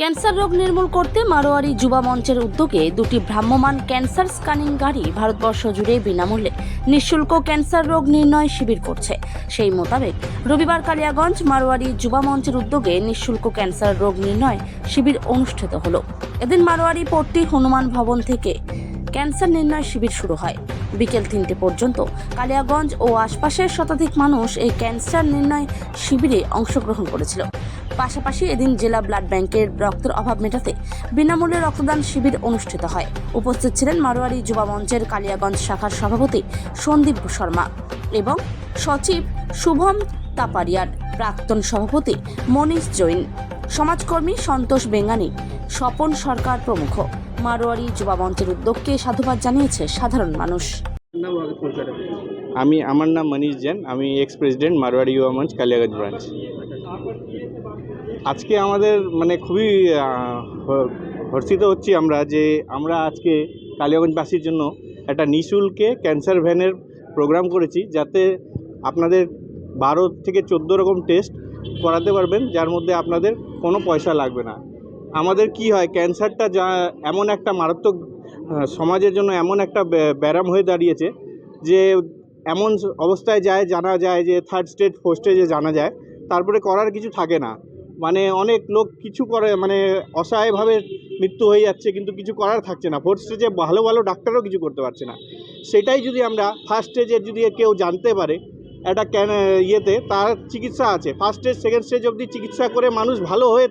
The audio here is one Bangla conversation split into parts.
ক্যান্সার রোগ নির্মূল করতে মারোয়ারি যুবা মঞ্চের উদ্যোগে দুটি ভ্রাম্যমান ক্যান্সার স্ক্যানিং গাড়ি ভারতবর্ষ জুড়ে বিনামূল্যে নিঃশুল্ক ক্যান্সার রোগ নির্ণয় শিবির করছে। সেই মোতাবেক রবিবার কালিয়াগঞ্জ মারোয়ারি যুবা মঞ্চের উদ্যোগে নিঃশুল্ক ক্যান্সার রোগ নির্ণয় শিবির অনুষ্ঠিত হলো। এদিন মারোয়ারি পট্টি হনুমান ভবন থেকে ক্যান্সার নির্ণয় শিবির শুরু হয়। বিকেল তিনটে পর্যন্ত কালিয়াগঞ্জ ও আশপাশের শতাধিক মানুষ এই ক্যান্সার নির্ণয় শিবিরে অংশগ্রহণ করেছিল। পাশাপাশি এদিন জেলা ব্লাড ব্যাংকের রক্তের অভাব মেটাতে বিনামূল্যে রক্তদান শিবির অনুষ্ঠিত হয়। উপস্থিত ছিলেন মারোয়ারি যুবা মঞ্চের কালিয়াগঞ্জ শাখার সভাপতি সন্দীপ শর্মা এবং সচিব শুভম তাপারিয়ার প্রাক্তন সভাপতি মনীষ জৈন। সমাজকর্মী সন্তোষ বেঙ্গানি স্বপন সরকার প্রমুখ। মারোয়ারি যুবা মঞ্চের উদ্যোগকে সাধুবাদ জানিয়েছে সাধারণ মানুষ। আমি আমার নাম মনীষ জৈন। আমি এক্স প্রেসিডেন্ট মারওয়াড়ি ইউয়া মঞ্চ কালিয়াগঞ্জ ব্রাঞ্চ আজকে আমাদের মানে খুবই হর্ষিত হচ্ছি আমরা যে আমরা আজকে কালিয়াগঞ্জবাসীর জন্য একটা নিঃশুল্কে ক্যান্সার ভ্যানের প্রোগ্রাম করেছি যাতে আপনাদের বারো থেকে চোদ্দ রকম টেস্ট করাতে পারবেন, যার মধ্যে আপনাদের কোনো পয়সা লাগবে না। আমাদের কি হয়, ক্যান্সারটা যা এমন একটা মারাত্মক সমাজের জন্য এমন একটা ব্য- ব্যারাম হয়ে দাঁড়িয়েছে যে এমন অবস্থায় যায়, জানা যায় যে থার্ড স্টেজ ফোর্থ স্টেজে জানা যায়, তারপরে করার কিছু থাকে না। মানে অনেক লোক কিছু করে মানে অসহায়ভাবে মৃত্যু হয়ে যাচ্ছে, কিন্তু কিছু করার থাকছে না। ফোর্থ স্টেজে ভালো ভালো ডাক্তারও কিছু করতে পারছে না। সেটাই যদি আমরা ফার্স্ট স্টেজে যদি কেউ জানতে পারে, একটা ক্যান ইয়েতে, তার চিকিৎসা আছে। ফার্স্ট স্টেজ সেকেন্ড স্টেজ অবধি চিকিৎসা করে মানুষ ভালো হয়ে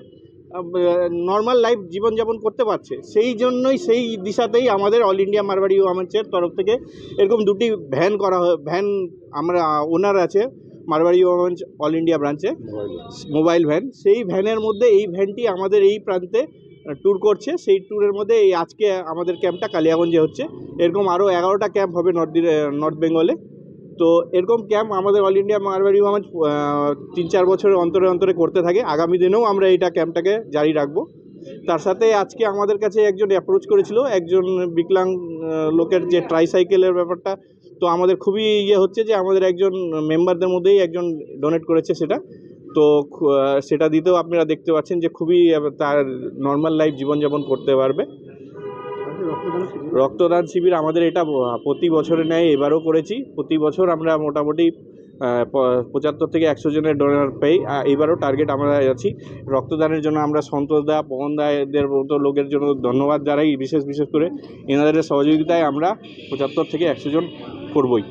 নর্মাল লাইফ জীবনযাপন করতে পারছে। সেই জন্যই সেই দিশাতেই আমাদের অল ইন্ডিয়া মারবাড়ি ওয়ামেন্সের তরফ থেকে এরকম দুটি ভ্যান করা ভ্যান আমরা ওনার আছে মারবাড়ি ওয়ামেন্স অল ইন্ডিয়া ব্রাঞ্চে মোবাইল ভ্যান সেই ভ্যানের মধ্যে এই ভ্যানটি আমাদের এই প্রান্তে ট্যুর করছে। সেই ট্যুরের মধ্যে এই আজকে আমাদের ক্যাম্পটা কালিয়াগঞ্জে হচ্ছে। এরকম আরও এগারোটা ক্যাম্প হবে নর্থ নর্থ বেঙ্গলে তো এরকম ক্যাম্প আমাদের অল ইন্ডিয়া মারবাড়ি ওয়ামেন্স তিন চার বছরের অন্তরে অন্তরে করতে থাকে। আগামী দিনেও আমরা এইটা ক্যাম্পটাকে জারি রাখব। তার সাথে আজকে আমাদের কাছে একজন অ্যাপ্রোচ করেছিল। একজন বিকলাং লোকের যে ট্রাইসাইকেলের ব্যাপারটা তো আমাদের খুবই ইয়ে হচ্ছে যে আমাদের একজন মেম্বারদের মধ্যেই একজন ডোনেট করেছে সেটা। তো সেটা দিতেও আপনারা দেখতে পাচ্ছেন যে খুবই তার নর্মাল লাইফ জীবনযাপন করতে পারবে। রক্তদান শিবির। আমাদের এটা প্রতি বছরে ন্যায় এবারও করেছি। প্রতি বছর আমরা মোটামুটি পঁচাত্তর থেকে একশো জনের ডোনার পেই এবারও টার্গেট আমরা আছি। রক্তদানের জন্য আমরা সন্তোষ দা পবন দা এদের মতো লোকের জন্য ধন্যবাদ জানাই। বিশেষ বিশেষ করে এনাদের সহযোগিতায় আমরা পঁচাত্তর থেকে একশো জন করবই